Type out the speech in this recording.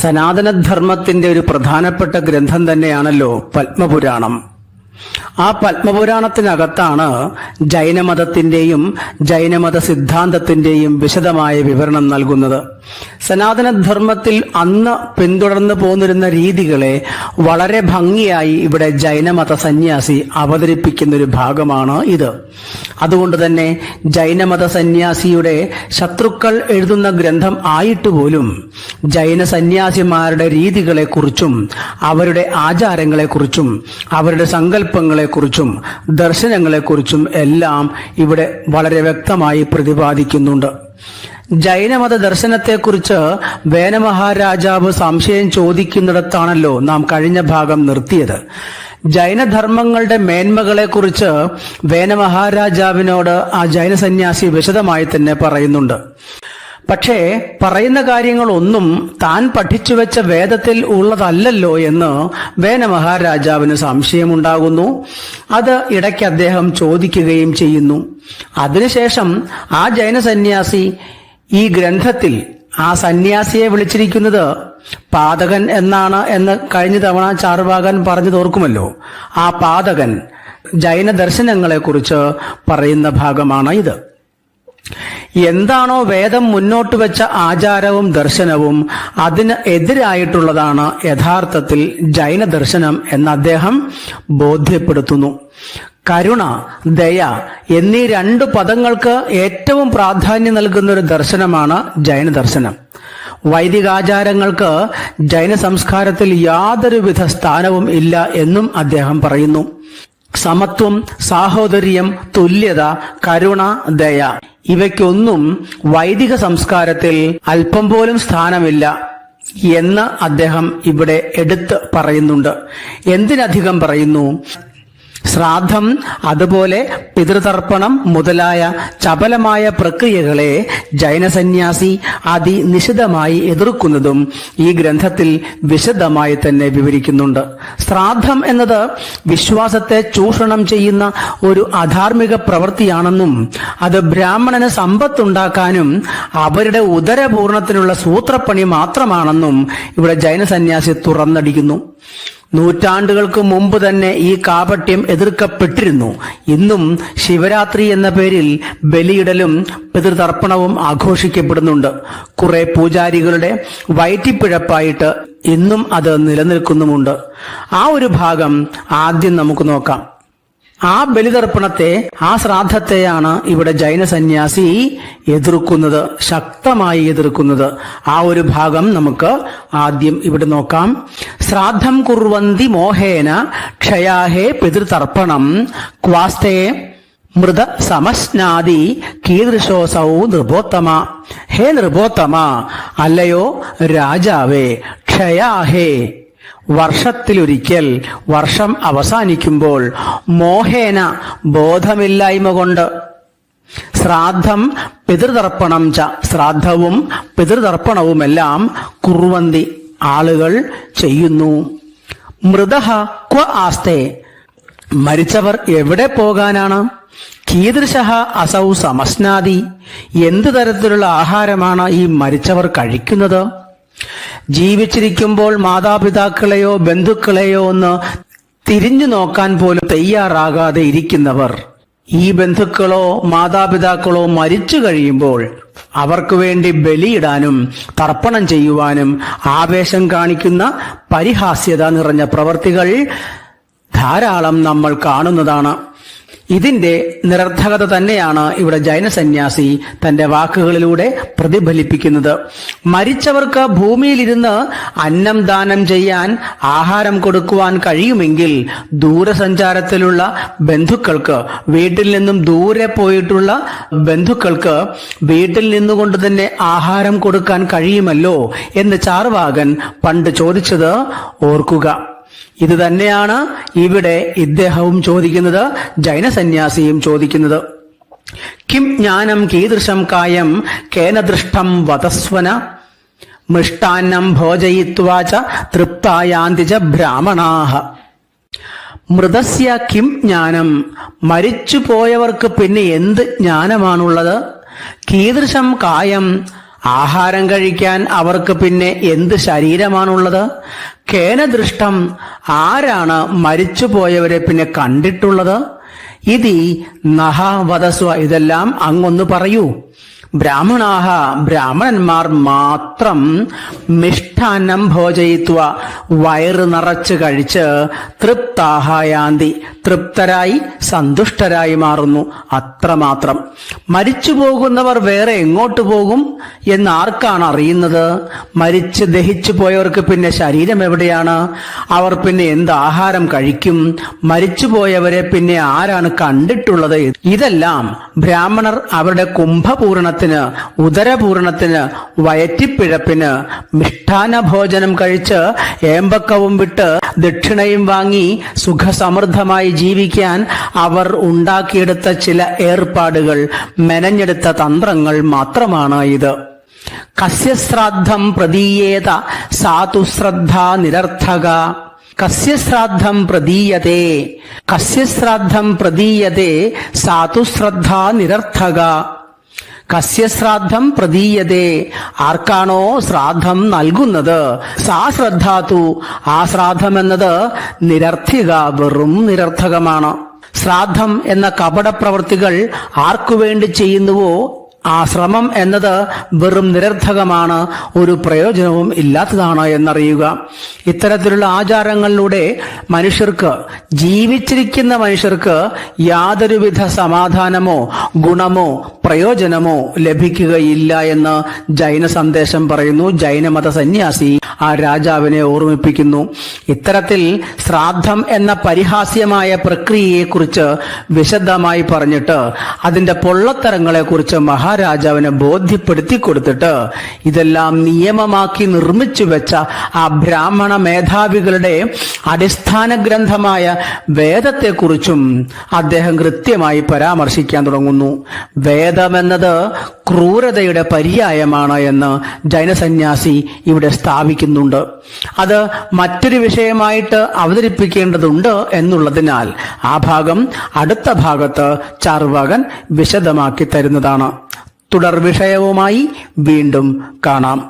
സനാതനധർമ്മത്തിന്റെ ഒരു പ്രധാനപ്പെട്ട ഗ്രന്ഥം തന്നെയാണല്ലോ പത്മപുരാണം. ആ പത്മപുരാണത്തിനകത്താണ് ജൈനമതത്തിന്റെയും ജൈനമത സിദ്ധാന്തത്തിന്റെയും വിശദമായ വിവരണം നൽകുന്നത്. സനാതനധർമ്മത്തിൽ അന്ന് പിന്തുടർന്നു പോന്നിരുന്ന രീതികളെ വളരെ ഭംഗിയായി ഇവിടെ ജൈനമത സന്യാസി അവതരിപ്പിക്കുന്ന ഒരു ഭാഗമാണ് ഇത്. അതുകൊണ്ട് തന്നെ ജൈനമത സന്യാസിയുടെ ശത്രുക്കൾ എഴുതുന്ന ഗ്രന്ഥം ആയിട്ട് പോലും ജൈന സന്യാസിമാരുടെ രീതികളെക്കുറിച്ചും അവരുടെ ആചാരങ്ങളെക്കുറിച്ചും അവരുടെ സങ്കല്പങ്ങളെക്കുറിച്ചും ദർശനങ്ങളെക്കുറിച്ചും എല്ലാം ഇവിടെ വളരെ വ്യക്തമായി പ്രതിപാദിക്കുന്നുണ്ട്. ജൈനമത ദർശനത്തെക്കുറിച്ച് വേനമഹാരാജാവ് സംശയം ചോദിക്കുന്നിടത്താണല്ലോ നാം കഴിഞ്ഞ ഭാഗം നിർത്തിയത്. ജൈനധർമ്മങ്ങളുടെ മേന്മകളെക്കുറിച്ച് വേനമഹാരാജാവിനോട് ആ ജൈന സന്യാസി വിശദമായി തന്നെ പറയുന്നുണ്ട്. പക്ഷേ പറയുന്ന കാര്യങ്ങളൊന്നും താൻ പഠിച്ചു വെച്ച വേദത്തിൽ ഉള്ളതല്ലല്ലോ എന്ന് വേന മഹാരാജാവിന് സംശയമുണ്ടാകുന്നു. അത് ഇടയ്ക്ക് അദ്ദേഹം ചോദിക്കുകയും ചെയ്യുന്നു. അതിനുശേഷം ആ ജൈന സന്യാസി ഈ ഗ്രന്ഥത്തിൽ ആ സന്യാസിയെ വിളിച്ചിരിക്കുന്നത് പാതകൻ എന്നാണ് എന്ന് കഴിഞ്ഞ തവണ ചാർവാകൻ പറഞ്ഞു തോർക്കുമല്ലോ. ആ പാതകൻ ജൈന ദർശനങ്ങളെക്കുറിച്ച് പറയുന്ന ഭാഗമാണ് ഇത്. എന്താണോ വേദം മുന്നോട്ട് വെച്ച ആചാരവും ദർശനവും അതിന് എതിരായിട്ടുള്ളതാണ് യഥാർത്ഥത്തിൽ ജൈന ദർശനം എന്ന് അദ്ദേഹം ബോധ്യപ്പെടുത്തുന്നു. കരുണ ദയ എന്നീ രണ്ട് പദങ്ങൾക്ക് ഏറ്റവും പ്രാധാന്യം നൽകുന്ന ഒരു ദർശനമാണ് ജൈന ദർശനം. വൈദികാചാരങ്ങൾക്ക് ജൈന സംസ്കാരത്തിൽ യാതൊരുവിധ സ്ഥാനവും ഇല്ല എന്നും അദ്ദേഹം പറയുന്നു. സമത്വം സാഹോദര്യം തുല്യത കരുണ ദയ. ഇവയ്ക്കൊന്നും വൈദിക സംസ്കാരത്തിൽ അല്പം പോലും സ്ഥാനമില്ല എന്ന് അദ്ദേഹം ഇവിടെ എടുത്ത് പറയുന്നുണ്ട്. എന്തിനധികം പറയുന്നു? ശ്രാദ്ധം അതുപോലെ പിതൃതർപ്പണം മുതലായ ചപലമായ പ്രക്രിയകളെ ജൈനസന്യാസി അതിനിശിതമായി എതിർക്കുന്നതും ഈ ഗ്രന്ഥത്തിൽ വിശദമായി തന്നെ വിവരിക്കുന്നുണ്ട്. ശ്രാദ്ധം എന്നത് വിശ്വാസത്തെ ചൂഷണം ചെയ്യുന്ന ഒരു അധാർമിക പ്രവൃത്തിയാണെന്നും അത് ബ്രാഹ്മണന് സമ്പത്തുണ്ടാക്കാനും അവരുടെ ഉദരപൂർണത്തിനുള്ള സൂത്രപ്പണി മാത്രമാണെന്നും ഇവിടെ ജൈനസന്യാസി തുറന്നടിക്കുന്നു. നൂറ്റാണ്ടുകൾക്ക് മുമ്പ് തന്നെ ഈ കാപട്യം എതിർക്കപ്പെട്ടിരുന്നു. ഇന്നും ശിവരാത്രി എന്ന പേരിൽ ബലിയിടലും പിതൃതർപ്പണവും ആഘോഷിക്കപ്പെടുന്നുണ്ട്. കുറെ പൂജാരികളുടെ വയറ്റിപ്പിഴപ്പായിട്ട് ഇന്നും അത് നിലനിൽക്കുന്നുമുണ്ട്. ആ ഒരു ഭാഗം ആദ്യം നമുക്ക് നോക്കാം. ആ ബലിതർപ്പണത്തെ ആ ശ്രാദ്ധത്തെയാണ് ഇവിടെ ജൈന സന്യാസി എതിർക്കുന്നത് ശക്തമായി എതിർക്കുന്നത്. ആ ഒരു ഭാഗം നമുക്ക് ആദ്യം ഇവിടെ നോക്കാം. ശ്രാദ്ധം കുർവന്തി മോഹേന ക്ഷയാഹേ പിതൃതർപ്പണം ക്വാസ്തേ മൃത സമസ്നാദി കീദൃശോസൗ നൃപോത്തമ. ഹേ നൃപോത്തമ അല്ലയോ രാജാവേ ക്ഷയാഹേ. വർഷത്തിലൊരിക്കൽ വർഷം അവസാനിക്കുമ്പോൾ മോഹേന ബോധമില്ലായ്മ കൊണ്ട് ശ്രാദ്ധം പിതൃതർപ്പണം ച ശ്രാദ്ധവും പിതൃതർപ്പണവുമെല്ലാം കുറുവന്തി ആളുകൾ ചെയ്യുന്നു. മൃതഹ ക്വ ആസ്തേ. മരിച്ചവർ എവിടെ പോകാനാണ്? കീദൃശ അസൗ സമസ്നാദി. എന്ത് തരത്തിലുള്ള ആഹാരമാണ് ഈ മരിച്ചവർ കഴിക്കുന്നത്? ജീവിച്ചിരിക്കുമ്പോൾ മാതാപിതാക്കളെയോ ബന്ധുക്കളെയോ ഒന്ന് തിരിഞ്ഞു നോക്കാൻ പോലും തയ്യാറാകാതെ ഇരിക്കുന്നവർ. ഈ ബന്ധുക്കളോ മാതാപിതാക്കളോ മരിച്ചു കഴിയുമ്പോൾ അവർക്ക് വേണ്ടി ബലിയിടാനും തർപ്പണം ചെയ്യുവാനും ആവേശം കാണിക്കുന്ന പരിഹാസ്യത നിറഞ്ഞ പ്രവർത്തികൾ ധാരാളം നമ്മൾ കാണുന്നതാണ്. ഇതിന്റെ നിരർത്ഥകത തന്നെയാണ് ഇവിടെ ജൈന സന്യാസി തന്റെ വാക്കുകളിലൂടെ പ്രതിഫലിപ്പിക്കുന്നത്. മരിച്ചവർക്ക് ഭൂമിയിലിരുന്ന് അന്നം ദാനം ചെയ്യാൻ ആഹാരം കൊടുക്കുവാൻ കഴിയുമെങ്കിൽ ദൂരസഞ്ചാരത്തിലുള്ള ബന്ധുക്കൾക്ക് വീട്ടിൽ നിന്നും ദൂരെ പോയിട്ടുള്ള ബന്ധുക്കൾക്ക് വീട്ടിൽ നിന്നുകൊണ്ട് തന്നെ ആഹാരം കൊടുക്കാൻ കഴിയുമല്ലോ എന്ന് ചാർവാകൻ പണ്ട് ചോദിച്ചത് ഓർക്കുക. ഇത് തന്നെയാണ് ഇവിടെ ഇദ്ദേഹവും ചോദിക്കുന്നത് ജൈന സന്യാസിയും ചോദിക്കുന്നത്. കിം ജ്ഞാനം കീദൃശം കായം കേന ദൃഷ്ടം വതസ്വന മൃഷ്ടാന്നം ഭോജയിത്വാച തൃപ്തായാന്തിച ബ്രാഹ്മണാഹ. മൃതസ്യ കിം ജ്ഞാനം മരിച്ചു പോയവർക്ക് പിന്നെ എന്ത് ജ്ഞാനമാണുള്ളത്? കീദൃശം കായം ആഹാരം കഴിക്കാൻ അവർക്ക് പിന്നെ എന്ത് ശരീരമാണുള്ളത്? കേനദൃഷ്ടം ആരാണ് മരിച്ചുപോയവരെ പിന്നെ കണ്ടിട്ടുള്ളത്? ഇതി നഹ വധസ്വ ഇതെല്ലാം അങ്ങൊന്ന് പറയൂ. ബ്രാഹ്മണാഹ ബ്രാഹ്മണന്മാർ മാത്രം മിഷ്ടാന്നം ഭോജയിത്വ വയറ് നിറച്ച് കഴിച്ച് തൃപ്താഹായാന്തി. തൃപ്തരായി സന്തുഷ്ടരായി മാറുന്നു അത്രമാത്രം. മരിച്ചു പോകുന്നവർ വേറെ എങ്ങോട്ട് പോകും എന്ന് ആർക്കാണ് അറിയുന്നത്? മരിച്ച് ദഹിച്ചു പോയവർക്ക് പിന്നെ ശരീരം എവിടെയാണ്? അവർ പിന്നെ എന്ത് ആഹാരം കഴിക്കും? മരിച്ചു പോയവരെ പിന്നെ ആരാണ് കണ്ടിട്ടുള്ളത്? ഇതെല്ലാം ബ്രാഹ്മണർ അവരുടെ കുംഭപൂരണത്തിന് ഉദരപൂരണത്തിന് വയറ്റിപ്പിഴപ്പിന് മിഷ്ടാന ഭോജനം കഴിച്ച് ഏമ്പക്കവും വിട്ട് ദക്ഷിണയും വാങ്ങി സുഖസമൃദ്ധമായി ജീവിക്കാൻ അവർ ഉണ്ടാക്കിയെടുത്ത ചില ഏർപ്പാടുകൾ മെനഞ്ഞെടുത്ത തന്ത്രങ്ങൾ മാത്രമാണ് ഇത്. കസ്യശ്രാദ്ധം പ്രതീയേത സാതുശ്രദ്ധ നിരർത്ഥക. കസ്യശ്രാദ്ധം പ്രതീയതേ കസ്യശ്രാദ്ധം പ്രതീയതേ സാതുശ്രദ്ധ നിരർത്ഥക. കസ്യശ്രാദ്ധം പ്രതീയതേ. ആർക്കാണോ ശ്രാദ്ധം നൽകുന്നത്? സാ ശ്രദ്ധാതു. ആ ശ്രാദ്ധം എന്നത് നിരർത്ഥിക വെറും നിരർത്ഥകമാണ്. ശ്രാദ്ധം എന്ന കപട പ്രവൃത്തികൾ ആർക്കു വേണ്ടി ചെയ്യുന്നുവോ? ആ ശ്രമം എന്നത് വെറും നിരർത്ഥകമാണ്. ഒരു പ്രയോജനവും ഇല്ലാത്തതാണ് എന്നറിയുക. ഇത്തരത്തിലുള്ള ആചാരങ്ങളിലൂടെ മനുഷ്യർക്ക് ജീവിച്ചിരിക്കുന്ന മനുഷ്യർക്ക് യാതൊരുവിധ സമാധാനമോ ഗുണമോ പ്രയോജനമോ ലഭിക്കുകയില്ല എന്ന് ജൈന സന്ദേശം പറയുന്നു. ജൈനമത സന്യാസി ആ രാജാവിനെ ഓർമ്മിപ്പിക്കുന്നു. ഇത്തരത്തിൽ ശ്രാദ്ധം എന്ന പരിഹാസ്യമായ പ്രക്രിയയെക്കുറിച്ച് വിശദമായി പറഞ്ഞിട്ട് അതിന്റെ പൊള്ളത്തരങ്ങളെക്കുറിച്ച് മഹാരാജാവിനെ ബോധ്യപ്പെടുത്തി കൊടുത്തിട്ട് ഇതെല്ലാം നിയമമാക്കി നിർമ്മിച്ചു വെച്ച ആ ബ്രാഹ്മണ മേധാവികളുടെ അടിസ്ഥാന ഗ്രന്ഥമായ വേദത്തെക്കുറിച്ചും അദ്ദേഹം കൃത്യമായി പരാമർശിക്കാൻ തുടങ്ങുന്നു. വേദമെന്നത് ക്രൂരതയുടെ പര്യായമാണ് എന്ന് ജൈനസന്യാസി ഇവിടെ സ്ഥാപിക്കുന്നുണ്ട്. അത് മറ്റൊരു വിഷയമായിട്ട് അവതരിപ്പിക്കേണ്ടതുണ്ട് എന്നുള്ളതിനാൽ ആ ഭാഗം അടുത്ത ഭാഗത്ത് ചാർവാകൻ വിശദമാക്കി തരുന്നതാണ്. തുടർ വിഷയവുമായി വീണ്ടും കാണാം.